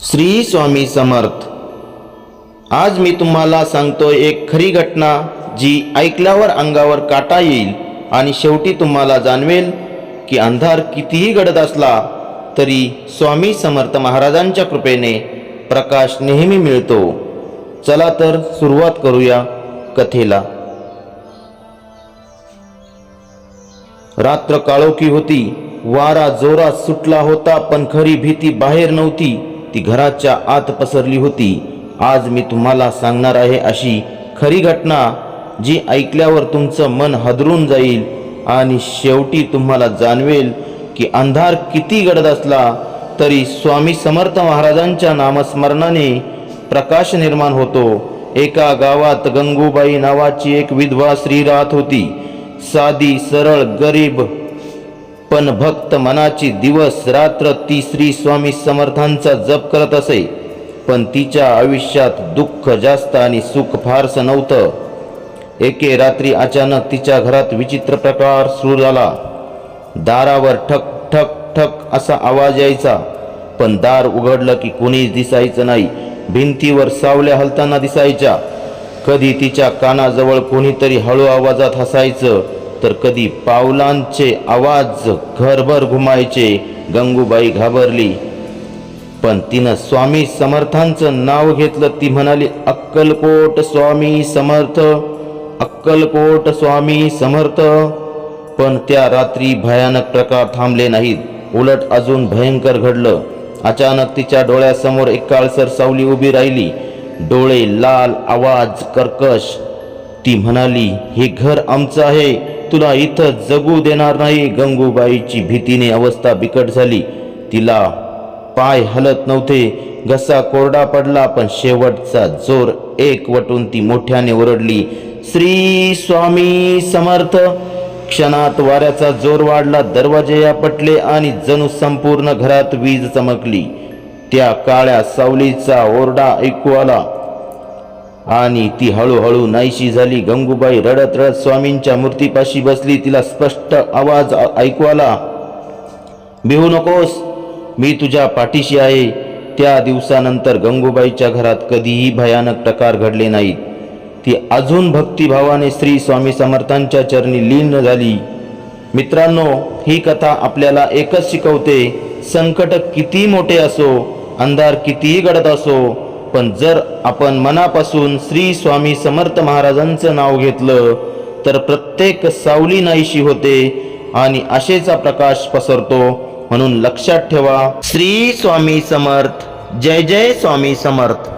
श्री स्वामी समर्थ. आज मी तुम्हाला सांगतोय एक खरी घटना जी ऐकल्यावर अंगावर काटा येईल आणि शेवटी तुम्हाला जाणवेल की अंधार कितीही गडद असला तरी स्वामी समर्थ महाराजांच्या कृपेने प्रकाश नेहमी मिळतो. चला तर सुरुवात करूया कथेला. रात्र काळोखी होती वारा जोरात सुटला होता पण खरी भीती बाहेर नव्हती. ती घराच्या आत पसरली होती. आज मी तुम्हाला सांगणार आहे अशी खरी घटना जी ऐकल्यावर तुमचं मन हदरून जाईल आणि शेवटी तुम्हाला जाणवेल की अंधार किती गडद असला तरी स्वामी समर्थ महाराजांच्या नामस्मरणाने प्रकाश निर्माण होतो. एका गावात गंगूबाई नावाची एक विधवा स्त्री राहत होती. साधी सरळ गरीब पण भक्त मनाची दिवस रात्र ती श्री स्वामी समर्थांचा जप करत असे. पण तिच्या आयुष्यात दुःख जास्त आणि सुख फारसं नव्हतं. एके रात्री अचानक तिच्या घरात विचित्र प्रकार सुरू झाला. दारावर ठक ठक ठक असा आवाज यायचा. पण दार उघडलं की कुणीच दिसायचं नाही. भिंतीवर सावल्या हलताना दिसायच्या. कधी तिच्या कानाजवळ कोणीतरी हळू आवाजात हसायचं. तर कधी पावलांचे आवाज घरभर घुमायचे गंगूबाई घाबरली. पण तिनं स्वामी समर्थांचं नाव घेतलं. ती म्हणाली अक्कलकोट स्वामी समर्थ अक्कलकोट स्वामी समर्थ. पण त्या रात्री भयानक प्रकार थांबले नाहीत. उलट अजून भयंकर घडलं. अचानक तिच्या डोळ्यासमोर एक काळसर सावली उभी राहिली. डोळे लाल आवाज कर्कश. ती म्हणाली हे घर आमचं आहे. तुला इथं जगू देणार नाही. गंगूबाईची भीतीने अवस्था बिकट झाली. तिला पाय हलत नव्हते. घसा कोरडा पडला पण शेवटचा जोर एक वटून ती मोठ्याने ओरडली श्री स्वामी समर्थ. क्षणात वाऱ्याचा जोर वाढला दरवाजे या पटले आणि जणू संपूर्ण घरात वीज चमकली. त्या काळ्या सावलीचा ओरडा ऐकू आला. आणि ती हळूहळू नाहीशी झाली. गंगूबाई रडत रडत स्वामींच्या मूर्तीपाशी बसली. तिला स्पष्ट आवाज ऐकू आला. भिवू नकोस. मी तुझ्या पाठीशी आहे. त्या दिवसानंतर गंगूबाईच्या घरात कधीही भयानक प्रकार घडले नाहीत. ती अजून भक्तिभावाने श्री स्वामी समर्थांच्या चरणी लीन झाली. मित्रांनो ही कथा आपल्याला एकच शिकवते. संकट किती मोठे असो अंधार कितीही गडत असो पण जर आपण मनापासून श्री स्वामी समर्थ महाराजांचं नाव घेतलं तर प्रत्येक सावली नाहीशी होते आणि आशेचा प्रकाश पसरतो. म्हणून लक्षात ठेवा श्री स्वामी समर्थ जय जय स्वामी समर्थ.